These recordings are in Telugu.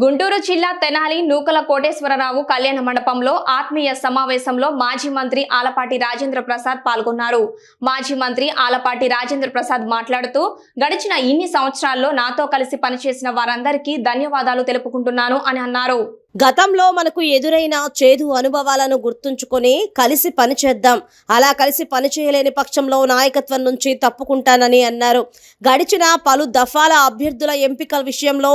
గుంటూరు జిల్లా తెనాలి నూకల కోటేశ్వరరావు కళ్యాణ మండపంలో ఆత్మీయ సమావేశంలో మాజీ మంత్రి ఆలపాటి రాజేంద్ర ప్రసాద్ పాల్గొన్నారు. మాజీ మంత్రి ఆలపాటి రాజేంద్ర ప్రసాద్ మాట్లాడుతూ గడిచిన ఇన్ని సంవత్సరాల్లో నాతో కలిసి పనిచేసిన వారందరికీ ధన్యవాదాలు తెలుపుకుంటున్నాను అని అన్నారు. గతంలో మనకు ఎదురైన చేదు అనుభవాలను గుర్తుంచుకొని కలిసి పనిచేద్దాం అలా కలిసి పనిచేయలేని పక్షంలో నాయకత్వం నుంచి తప్పుకుంటానని అన్నారు. గడిచిన పలు దఫాల అభ్యర్థుల ఎంపికల విషయంలో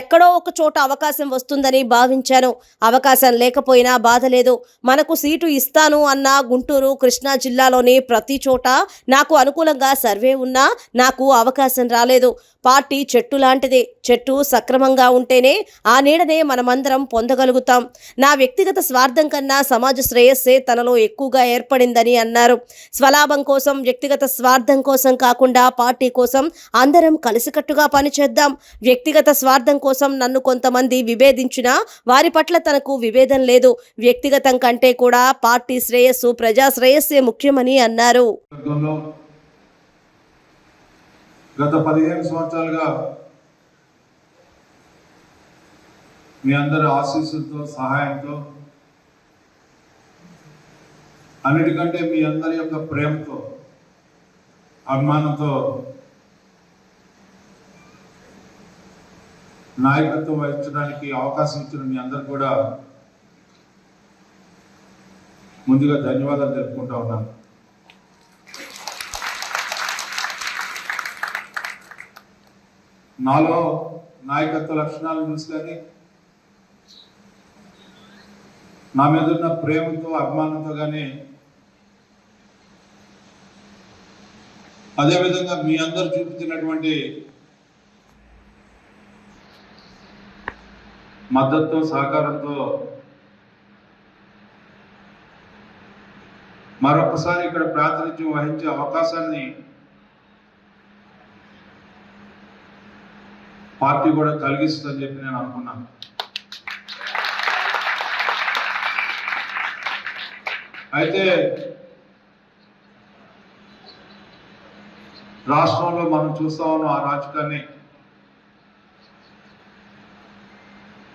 ఎక్కడో ఒక చోట అవకాశం వస్తుందని భావించాను. అవకాశం లేకపోయినా బాధ లేదు. మనకు సీటు ఇస్తాను అన్న గుంటూరు కృష్ణా జిల్లాలోని ప్రతి చోట నాకు అనుకూలంగా సర్వే ఉన్నా నాకు అవకాశం రాలేదు. పార్టీ చెట్టు లాంటిది. చెట్టు సక్రమంగా ఉంటేనే ఆ నీడనే మనమందరం పొందగలుగుతాం. నా వ్యక్తిగత స్వార్థం కన్నా సమాజ శ్రేయస్సే తనలో ఎక్కువగా ఏర్పడిందని అన్నారు. స్వలాభం కోసం వ్యక్తిగత స్వార్థం కోసం కాకుండా పార్టీ కోసం అందరం కలిసికట్టుగా పనిచేద్దాం. వ్యక్తిగత స్వార్థం కోసం నన్ను కొంతమంది విభేదించినా వారి పట్ల తనకు విభేదం లేదు. వ్యక్తిగతం కంటే కూడా పార్టీ శ్రేయస్సు ప్రజా శ్రేయస్సే ముఖ్యమని అన్నారు. గత పదిహేను సంవత్సరాలుగా మీ అందరి ఆశీస్సులతో సహాయంతో అన్నిటికంటే మీ అందరి యొక్క ప్రేమతో అభిమానంతో నాయకత్వం వహించడానికి అవకాశం ఇచ్చిన మీ అందరు కూడా ముందుగా ధన్యవాదాలు తెలుపుకుంటా ఉన్నాను. నాలో నాయకత్వ లక్షణాలను చూసి కానీ నా మీద ఉన్న ప్రేమతో అభిమానంతో కానీ అదేవిధంగా మీ అందరు చూపుతున్నటువంటి మద్దతుతో సహకారంతో మరొకసారి ఇక్కడ ప్రాతినిధ్యం వహించే అవకాశాన్ని పార్టీ కూడా కలిగిస్తుందని చెప్పి నేను అనుకున్నాను. అయితే రాష్ట్రంలో మనం చూస్తా ఉన్నాం ఆ రాజకాన్ని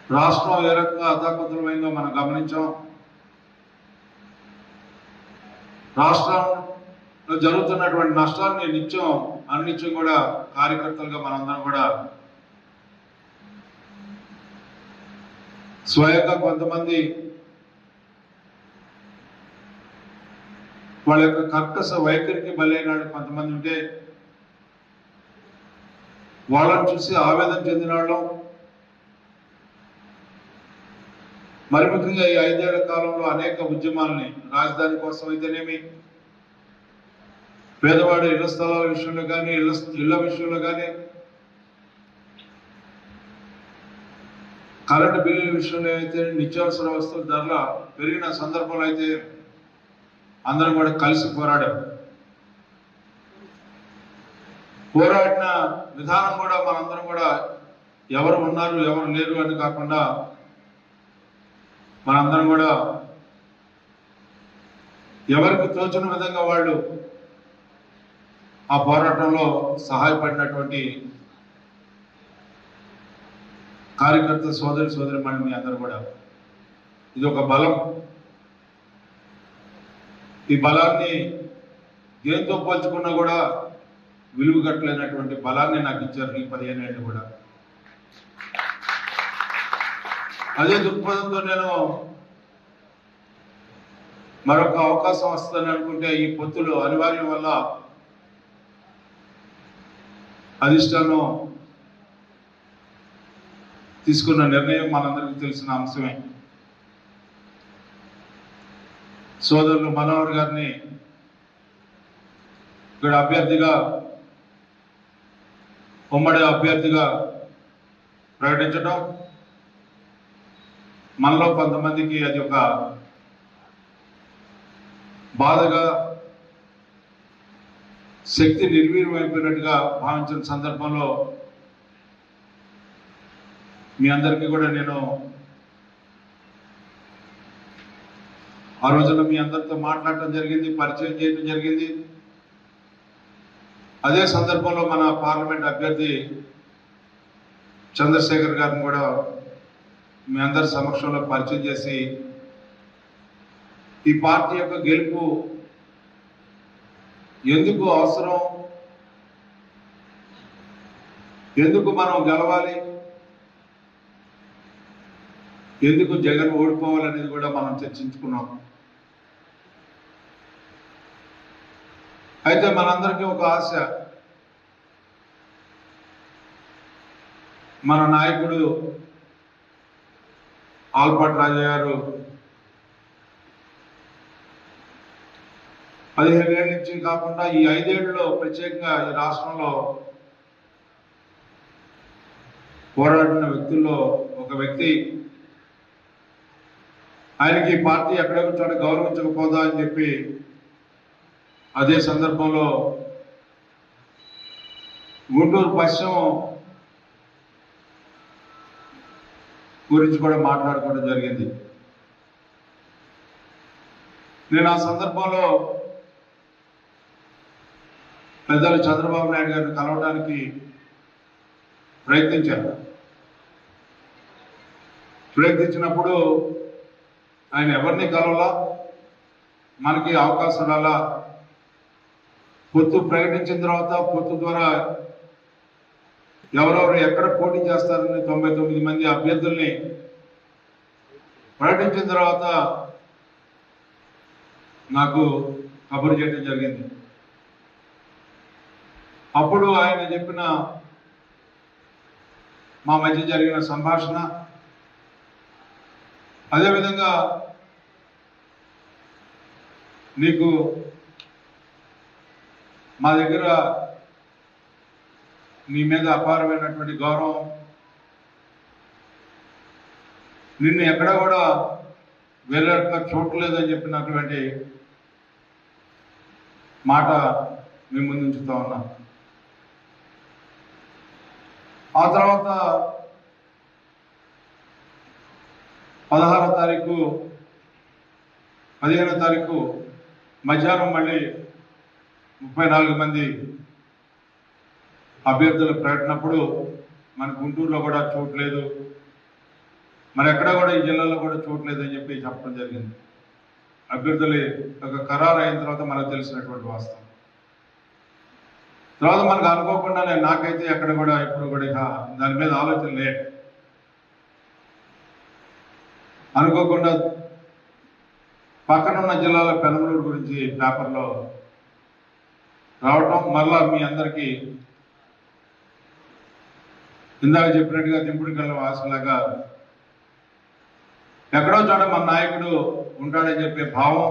రాష్ట్రం ఏ రకంగా అతాకుతలమైందో మనం గమనించాం. రాష్ట్రంలో జరుగుతున్నటువంటి నష్టాన్ని నిత్యం అన్నిత్యం కూడా కార్యకర్తలుగా మనందరం కూడా స్వయంగా కొంతమంది వాళ్ళ యొక్క కర్కస వైఖరికి బలైన కొంతమంది ఉంటే వాళ్ళని చూసి ఆవేదన చెందిన వాళ్ళం మరి ముఖ్యంగా ఈ ఐదేళ్ళ కాలంలో అనేక ఉద్యమాలని రాజధాని కోసం అయితేనేమి పేదవాడి ఇళ్ళ స్థలాల విషయంలో కానీ ఇళ్ళ ఇళ్ళ విషయంలో కానీ కరెంటు బిల్లుల విషయంలో అయితే నిత్యావసర వస్తువుల ధరల పెరిగిన సందర్భంలో అయితే అందరం కూడా కలిసి పోరాడాం. పోరాడిన విధానం కూడా మనందరం కూడా ఎవరు ఉన్నారు ఎవరు లేరు అని కాకుండా మనందరం కూడా ఎవరికి తోచిన విధంగా వాళ్ళు ఆ పోరాటంలో సహాయపడినటువంటి కార్యకర్త సోదరి సోదరి మణి మీ అందరూ కూడా. ఇది ఒక బలం. ఈ బలాన్ని దేంతో పోల్చుకున్నా కూడా విలువ కట్టలేనటువంటి బలాన్ని నాకు ఇచ్చారు ఈ పదిహేను ఏళ్ళు కూడా. అదే దృక్పథంతో నేను మరొక అవకాశం వస్తుందని అనుకుంటే ఈ పొత్తులు అనివార్యం వల్ల అధిష్టానం తీసుకున్న నిర్ణయం మనందరికీ తెలిసిన అంశమే. సోదరులు మనోహర్ గారిని ఇక్కడ అభ్యర్థిగా ఉమ్మడి అభ్యర్థిగా ప్రకటించడం మనలో కొంతమందికి అది ఒక బాధగా శక్తి నిర్వీర్యం అయిపోయినట్టుగా భావించిన సందర్భంలో మీ అందరికీ కూడా నేను ఆ రోజున మీ అందరితో మాట్లాడటం జరిగింది పరిచయం చేయడం జరిగింది. అదే సందర్భంలో మన పార్లమెంట్ అభ్యర్థి చంద్రశేఖర్ గారిని కూడా మీ అందరి సమక్షంలో పరిచయం చేసి ఈ పార్టీ యొక్క గెలుపు ఎందుకు అవసరం? ఎందుకు మనం గెలవాలి? ఎందుకు జగన్ ఓడిపోవాలనేది కూడా మనం చర్చించుకున్నాం. అయితే మనందరికీ ఒక ఆశ. మన నాయకుడు ఆల్పాటి రాజా గారు పదిహేను ఏళ్ళ నుంచి కాకుండా ఈ ఐదేళ్ళలో ప్రత్యేకంగా ఈ రాష్ట్రంలో పోరాడిన వ్యక్తుల్లో ఒక వ్యక్తి. ఆయనకి ఈ పార్టీ ఎక్కడో చోట గౌరవించకపోదా అని చెప్పి అదే సందర్భంలో గుంటూరు పశ్చిమ గురించి కూడా మాట్లాడుకోవడం జరిగింది. నేను ఆ సందర్భంలో పెద్దలు చంద్రబాబు నాయుడు గారిని కలవడానికి ప్రయత్నించాను. ప్రయత్నించినప్పుడు ఆయన ఎవరిని కలవాలా? మనకి అవకాశం రాలా? పొత్తు ప్రకటించిన తర్వాత పొత్తు ద్వారా ఎవరెవరు ఎక్కడ పోటీ చేస్తారని తొంభై తొమ్మిది మంది అభ్యర్థుల్ని ప్రకటించిన తర్వాత నాకు కబురు చేయడం జరిగింది. అప్పుడు ఆయన చెప్పిన మా మధ్య జరిగిన సంభాషణ అదేవిధంగా నీకు మా దగ్గర నీ మీద అపారమైనటువంటి గౌరవం. నిన్ను ఎక్కడ కూడా వేరే చూడలేదని చెప్పినటువంటి మాట మీ ముందుంచుతా ఉన్నా. ఆ తర్వాత పదహారో తారీఖు పదిహేనో తారీఖు మధ్యాహ్నం మళ్ళీ ముప్పై నాలుగు మంది అభ్యర్థులు ప్రకటనప్పుడు మన గుంటూరులో కూడా చూడలేదు మరి ఎక్కడ కూడా ఈ జిల్లాలో కూడా చూడలేదు అని చెప్పి చెప్పడం జరిగింది. అభ్యర్థులు ఒక ఖరారు అయిన తర్వాత మనకు తెలిసినటువంటి వాస్తవం. తర్వాత మనకు అనుకోకుండానే నాకైతే ఎక్కడ కూడా ఇప్పుడు కూడా ఇక దాని మీద ఆలోచన లే అనుకోకుండా పక్కనున్న జిల్లాల పెనమలూరు గురించి పేపర్లో రావటం మళ్ళా మీ అందరికీ ఇందాక చెప్పినట్టుగా దింపుడు కళ్ళ వాసులాగా ఎక్కడో చోట మన నాయకుడు ఉంటాడని చెప్పే భావం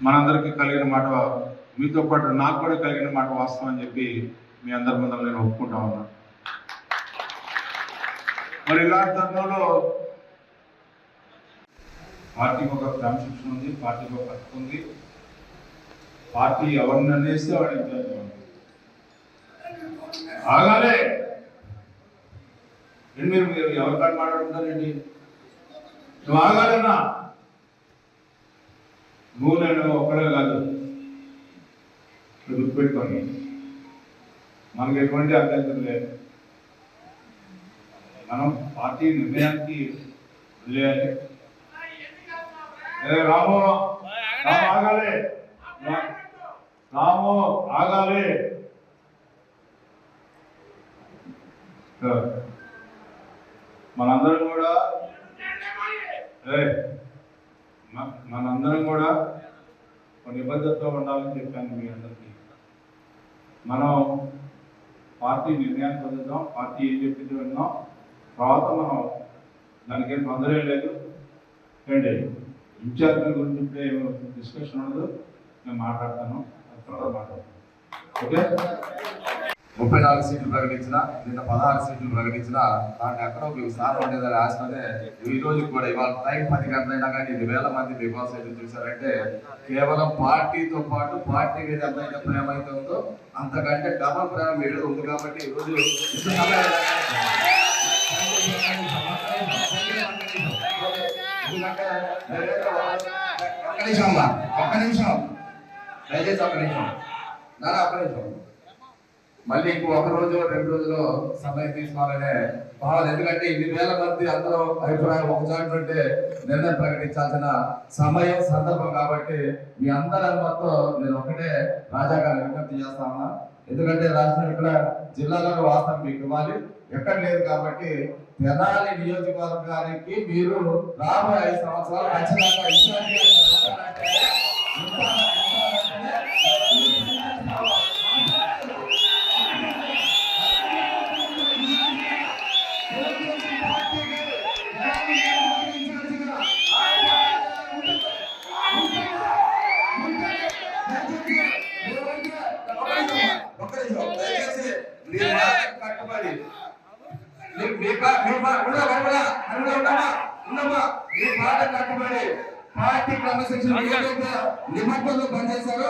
మనందరికీ కలిగిన మాట మీతో పాటు నాకు కూడా కలిగిన మాట వాస్తవం అని చెప్పి మీ అందరి ముందు నేను ఒప్పుకుంటా ఉన్నా. మరి ఇలాంటి తరుణంలో పార్టీకి ఒక క్రమశిక్షణ ఉంది పార్టీకి ఒక పథకం ఉంది. పార్టీ ఎవరిని అనేస్తే వాడికి చేద్దాం. ఆగాలే మీరు మీరు ఎవరికాడు మాట్లాడుతున్నారండి? నువ్వు ఆగాలన్నా. నువ్వు నేను ఒక్కడే కాదు. గుర్తుపెట్టుకోండి. మనకు ఎటువంటి అభ్యంతరం లేదు. మనం పార్టీ నిర్ణయానికి వదిలేయాలి. రాము ఆగాలి. తాము ఆగాలి. మనందరం కూడా ఏ మ- మనందరం కూడా ఒక నిబద్ధతతో ఉండాలని చెప్పాను మీ అందరికీ. మనం పార్టీ నిర్ణయాన్ని పొందుతాం పార్టీ ఏం చెప్పింది విన్నాం. తర్వాత మనం దానికి ఏం తొందర లేదు. ఏంటి? ఇన్ఛార్జ్ గురించి ఇప్పుడే డిస్కషన్ ఉండదు. నేను మాట్లాడతాను. ఓకే? ముప్పై నాలుగు సీట్లు ప్రకటించిన నిన్న పదహారు సీట్లు ప్రకటించిన దాన్ని ఎక్కడో మీకు స్థానం ఉండేదని ఆశతోనే ఈ రోజు కూడా ఇవాళ టైం పది గంటలైనా కానీ ఇన్ని వేల మంది బిగ్ బాస్ అయితే చూసారంటే కేవలం పార్టీతో పాటు పార్టీ మీద ఎంతైతే ప్రేమ అయితే ఉందో అంతకంటే డబల్ ప్రేమ మీ మీద ఉంది కాబట్టి ఈరోజు ఒక్క నిమిషం ఒక్క నిమిషం. దయచేసి ఒక్క నిమిషం. నాన్న నిమిషం. మళ్ళీ ఇంకో ఒక రోజు రెండు రోజులు సమయం తీసుకోవాలనే భావన. ఎందుకంటే ఇన్ని వేల మంది అందరూ అభిప్రాయం ఒకసారి ఉంటే నిర్ణయం ప్రకటించాల్సిన సమయం సందర్భం కాబట్టి మీ అందరి అనుమతితో నేను ఒకటే రాజా గారిని విజ్ఞప్తి చేస్తా ఉన్నా. ఎందుకంటే రాష్ట్రం ఇక్కడ జిల్లాలో వాస్తవం మీకు ఇవ్వాలి. ఎక్కడ లేదు కాబట్టి తెనాలి నియోజకవర్గానికి మీరు రాబోయే ఐదు సంవత్సరాలు ఖచ్చితంగా Thank you.